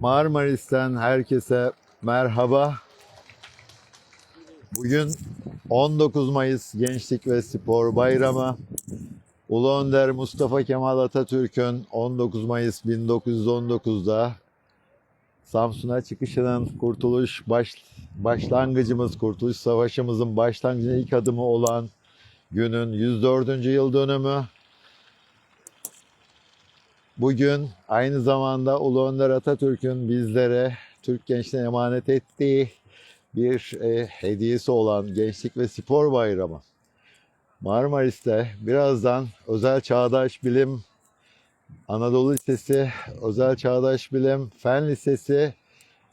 Marmaris'ten herkese merhaba. Bugün 19 Mayıs Gençlik ve Spor Bayramı. Ulu Önder Mustafa Kemal Atatürk'ün 19 Mayıs 1919'da Samsun'a çıkışının kurtuluş baş, başlangıcımız, Kurtuluş Savaşımızın başlangıcının ilk adımı olan günün 104. yıl dönümü. Bugün aynı zamanda Ulu Önder Atatürk'ün bizlere, Türk gençliğine emanet ettiği bir e, hediyesi olan Gençlik ve Spor Bayramı. Marmaris'te birazdan Özel Çağdaş Bilim Anadolu Lisesi, Özel Çağdaş Bilim Fen Lisesi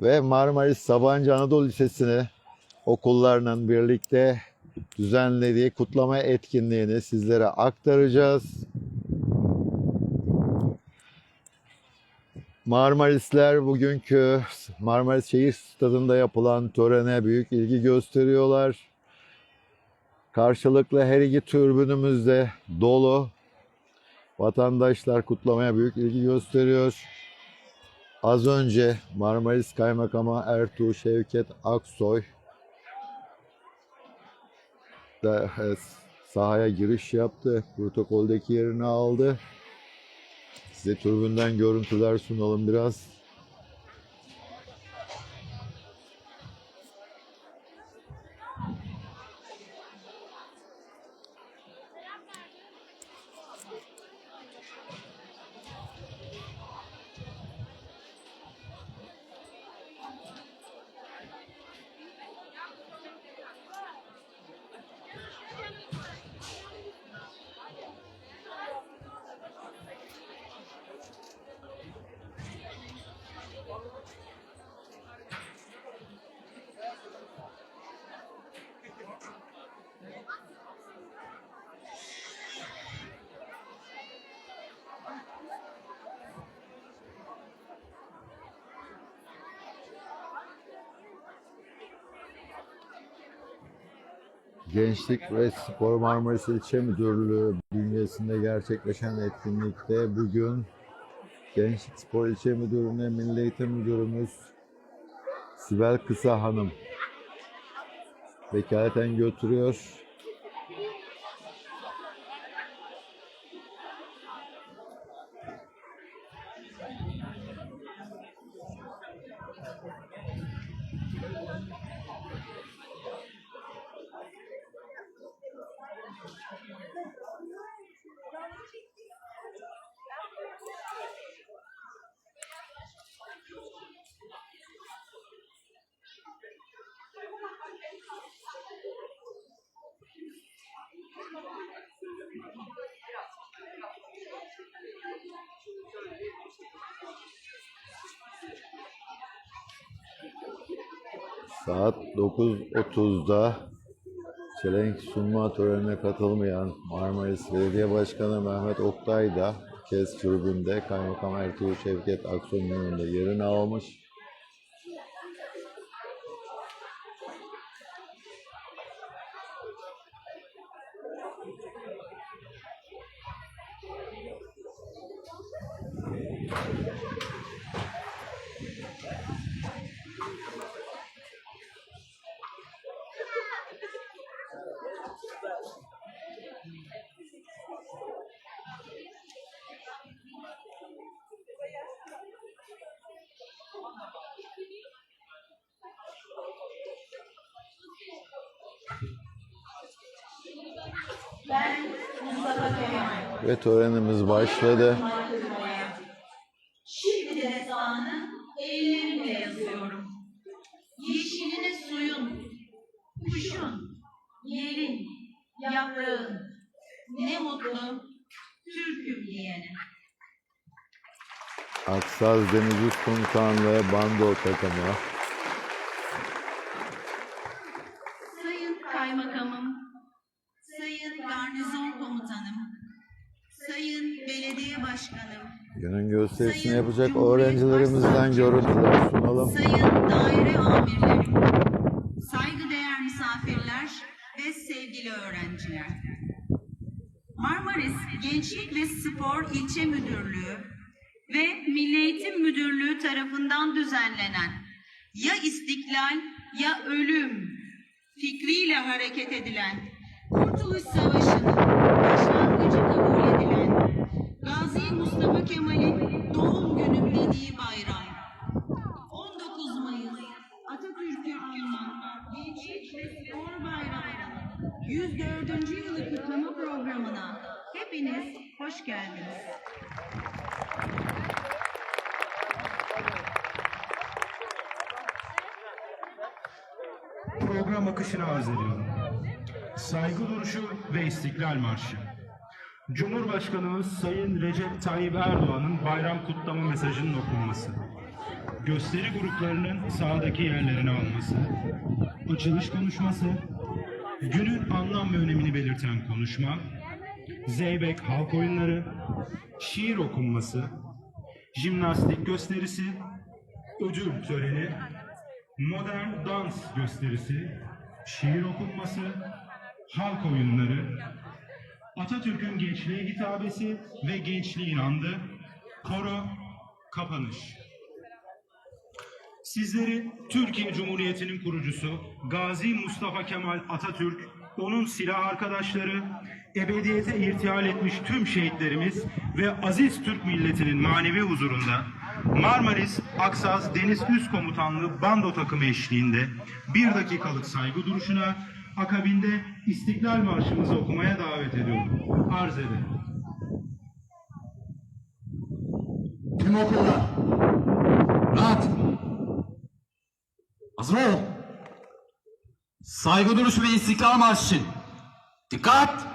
ve Marmaris Sabancı Anadolu Lisesi'ni okullarının birlikte düzenlediği kutlama etkinliğini sizlere aktaracağız. Marmarisler bugünkü Marmaris Şehir Stadı'nda yapılan törene büyük ilgi gösteriyorlar. Karşılıklı her iki türbünümüz de dolu. Vatandaşlar kutlamaya büyük ilgi gösteriyor. Az önce Marmaris Kaymakamı Ertuğ Şevket Aksoy da e, sahaya giriş yaptı. Protokoldeki yerini aldı. Size türbünden görüntüler sunalım biraz. Gençlik ve Spor Marmaris İlçe Müdürlüğü bünyesinde gerçekleşen etkinlikte bugün Gençlik Spor İlçe Müdürlüğü'ne Milli Eğitim Müdürümüz Sibel Kısa Hanım vekaleten götürüyor. Saat 9.30'da çelenk sunma törenine katılmayan Marmaris Belediye Başkanı Mehmet Oktay da kez tribünde Kaymakam Ertuğrul Şevket Aksoy'un yanında yerini almış. Ve törenimiz başladı. Şimdi de destanı ellerimle yazıyorum. Yeşilini suyun, kuşun, yerin, yaprağın. Ne mutlu Türk'üm diyene. Aksaz Deniz Üst Komutanlığı Bando takımı. Sayın Kaymakamım, Sayın Garnizon Komutanım, Sayın Belediye Başkanım, Günün gösterisini Sayın yapacak Cumhuriyet öğrencilerimizden görüntüler sunalım. Sayın daire amirlerim, saygıdeğer misafirler ve sevgili öğrenciler. Marmaris Gençlik ve Spor İlçe Müdürlüğü ve Milli Eğitim Müdürlüğü tarafından düzenlenen ya istiklal ya ölüm fikriyle hareket edilen Kurtuluş Savaşı'nın başlangıcı kabul edilen Gazi Mustafa Kemal'in dediği bayram. 19 Mayıs Atatürk'ü anma Gençlik ve Spor Bayramı'nın 104. yılı kutlama programına hepiniz hoş geldiniz. Program akışını arz ediyorum. Saygı duruşu ve İstiklal Marşı. Cumhurbaşkanımız Sayın Recep Tayyip Erdoğan'ın bayram kutlama mesajının okunması. Gösteri gruplarının sahadaki yerlerini alması. Açılış konuşması. Günün anlam ve önemini belirten konuşma. Zeybek halk oyunları. Şiir okunması. Jimnastik gösterisi. Ödül töreni modern dans gösterisi, şiir okunması, halk oyunları, Atatürk'ün gençliğe hitabesi ve gençliğin andı, koro, kapanış. Sizleri Türkiye Cumhuriyeti'nin kurucusu Gazi Mustafa Kemal Atatürk, onun silah arkadaşları, ebediyete irtihal etmiş tüm şehitlerimiz ve aziz Türk milletinin manevi huzurunda Marmaris Aksaz Deniz Üst Komutanlığı bando takımı eşliğinde bir dakikalık saygı duruşuna akabinde İstiklal Marşımızı okumaya davet ediyorum. Arz ederim. Tüm okullar. Rahat. Hazır ol. Saygı duruşu ve istiklal marşı için. Dikkat!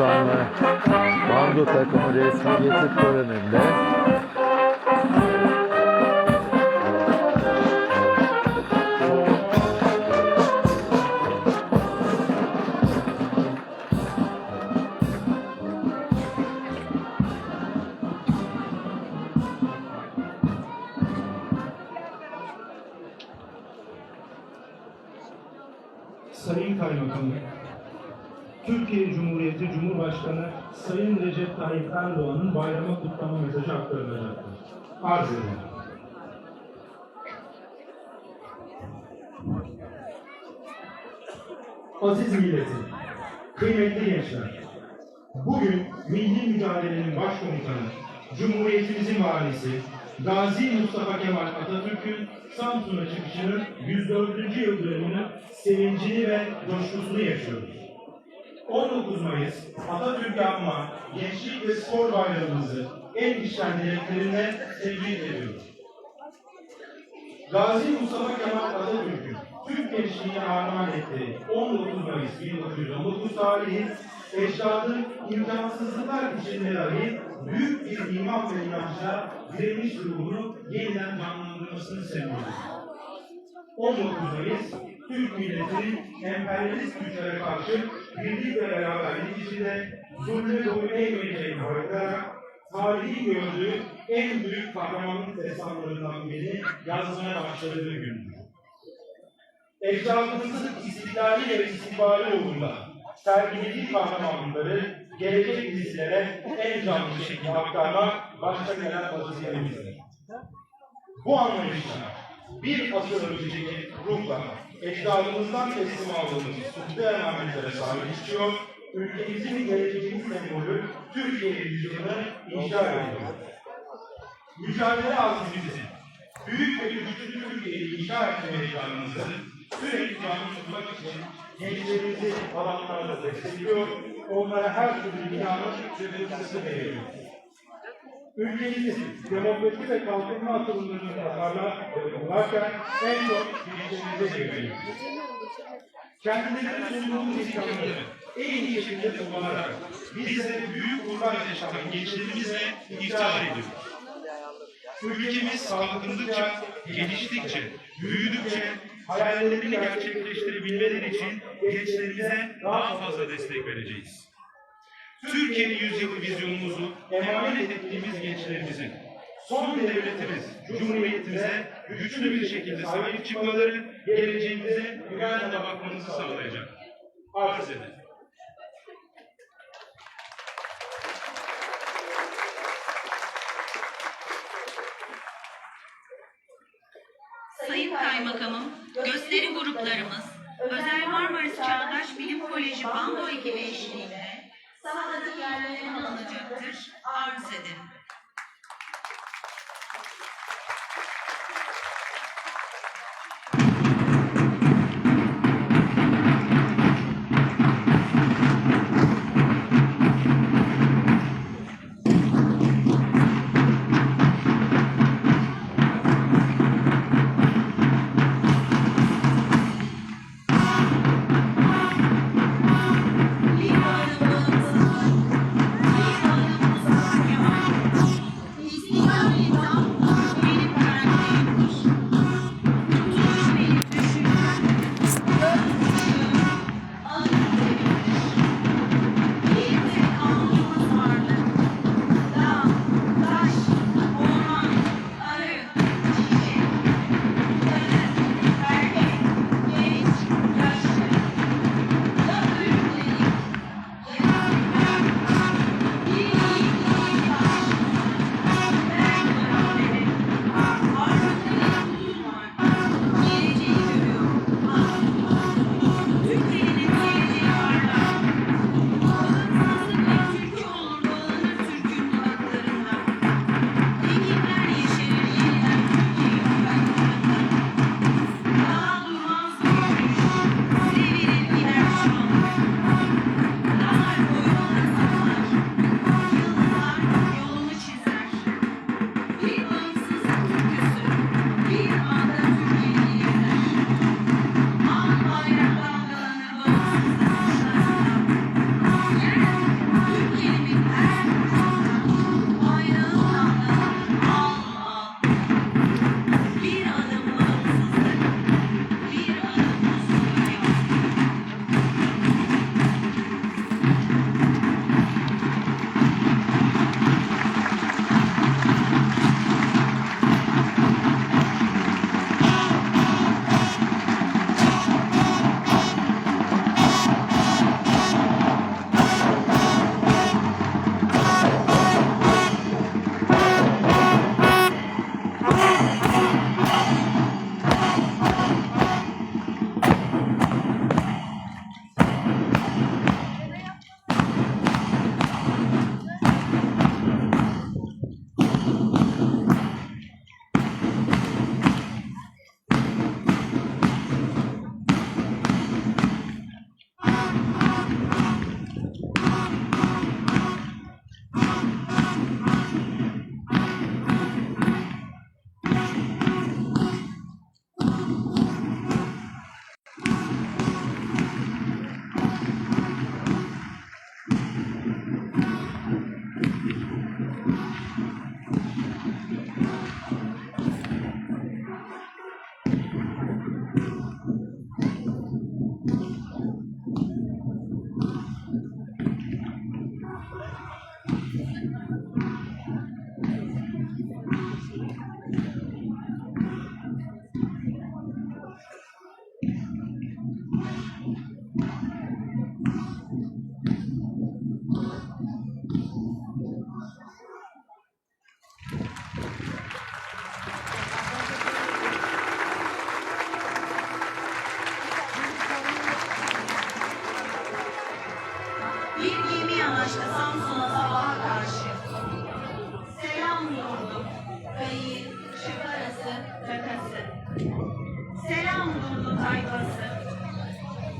Komutanlığı Bando takımı resmi geçit töreninde Sayın Recep Tayyip Erdoğan'ın bayramı kutlama mesajı aktarılacaktır. Arz ederim. Aziz milletim, kıymetli gençler, bugün milli mücadelenin başkomutanı, Cumhuriyetimizin valisi, Gazi Mustafa Kemal Atatürk'ün Samsun'a çıkışının 104. yıl dönümünün sevincini ve coşkusunu yaşıyoruz. 19 Mayıs Atatürk Anma Gençlik ve Spor Bayramımızı en içten dileklerimle tebrik ediyoruz. Gazi Mustafa Kemal Atatürk'ün Türk gençliğine armağan ettiği 19 Mayıs 1919 tarihi ecdadı imkansızlıklar içinde dahi büyük bir iman ve inançla direniş ruhunu yeniden canlandırmasını seviyoruz. 19 Mayıs Türk milletinin emperyalist güçlere karşı birlik ve beraberlik içinde zulmü boyun eğmeyeceğini haritarak tarihi gördüğü en büyük kahramanlık destanlarından birini yazmaya başladığı gündür. Ecdadımızın istiklali ve istikbali uğrunda sergilediği kahramanlıkları gelecek nesillere en canlı şekilde aktarmak başta gelen vaziyetimizdir. Bu anlayışla bir asır önceki ruhla ecdadımızdan teslim aldığımız kutlu emanetlere sahip çıkıyor, ülkemizin geleceğin sembolü Türkiye vizyonunu inşa ediyor. Mücadele azmimizin büyük ve güçlü Türkiye'yi inşa etme heyecanımızı sürekli canlı tutmak için gençlerimizi alanlarda destekliyor, onlara her türlü imkanı ve fırsatı veriyor. Ülkemizin demokrasi ve kalkınma atılımlarını tasarlar ve kullanırken en çok gençlerimize güveniyoruz. Kendilerine sunduğumuz imkanları en iyi şekilde kullanarak bizlere büyük uğurlar yaşatan gençlerimizle iftihar ediyoruz. Ülkemiz kalkındıkça, geliştikçe, büyüdükçe hayallerini gerçekleştirebilmeleri için gençlerimize daha fazla destek vereceğiz. Türkiye yüzyılı vizyonumuzu emanet ettiğimiz gençlerimizin son devletimiz, cumhuriyetimize güçlü bir şekilde sahip çıkmaları, geleceğimize güvenle bakmamızı sağlayacak. Arz ederim. Sayın Kaymakamım, gösteri gruplarımız, Özel Marmaris Çağdaş Bilim Koleji Bando ekibi eşliğinde sahadaki yerlerini alacaktır. Arz ederim.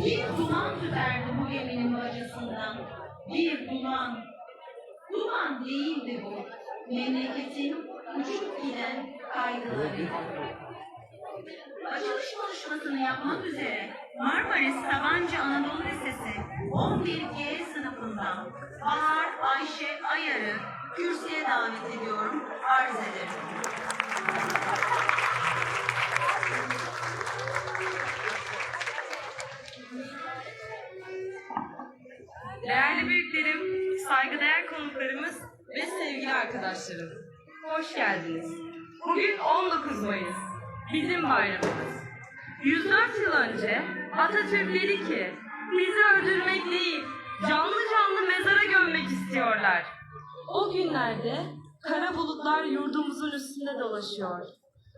Bir duman tüterdi bu geminin bacasından. Bir duman. Duman değildi bu. Memleketin uçup giden kaygıları. Açılış konuşmasını yapmak üzere Marmaris Sabancı Anadolu Lisesi 11G sınıfından Bahar Ayşe Ayar'ı kürsüye davet ediyorum, arz ederim. Arkadaşlarım. Hoş geldiniz. Bugün 19 Mayıs. Bizim bayramımız. 104 yıl önce Atatürk dedi ki, bizi öldürmek değil, canlı canlı mezara gömmek istiyorlar. O günlerde kara bulutlar yurdumuzun üstünde dolaşıyor.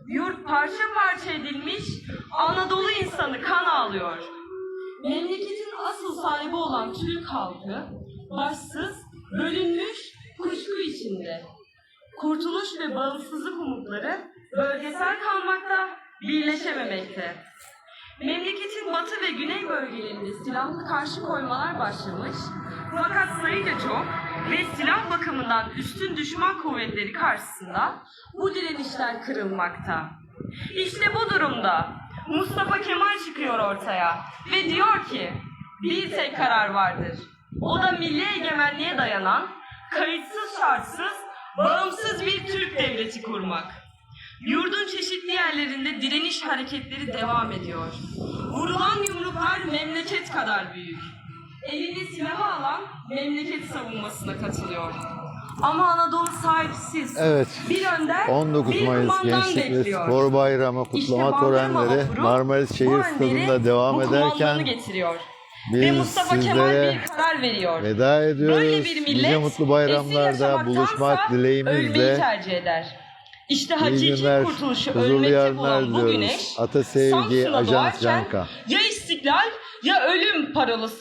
Yurt parça parça edilmiş, Anadolu insanı kan ağlıyor. Memleketin asıl sahibi olan Türk halkı başsız, bölünmüş, içinde. Kurtuluş ve bağımsızlık umutları bölgesel kalmakta, birleşememekte. Memleketin batı ve güney bölgelerinde silahlı karşı koymalar başlamış fakat sayıca çok ve silah bakımından üstün düşman kuvvetleri karşısında bu direnişler kırılmakta. İşte bu durumda Mustafa Kemal çıkıyor ortaya ve diyor ki bir tek karar vardır. O da milli egemenliğe dayanan, kayıtsız şartsız, bağımsız bir Türk devleti kurmak. Yurdun çeşitli yerlerinde direniş hareketleri devam ediyor. Vurulan yumruklar memleket kadar büyük. Elinde silahı alan memleket savunmasına katılıyor. Ama Anadolu sahipsiz. Evet. Bir önder, 19 bir Mayıs Gençlik ve. Spor Bayramı kutlama İşte törenleri Marmaris Şehir Stadı'nda devam ederken getiriyor. Biz Ve Mustafa Kemal sizlere bir karar veriyor. veda ediyoruz. Böyle bir millet Nice mutlu bayramlarda buluşmak dileğimizle tercih eder. İşte hakiki günler, kurtuluşu huzurlu ölmekte yarınlar bulan bu güneş Ata Sevgi, Samsun'a Ajans doğarken Canka. ya istiklal ya ölüm parolası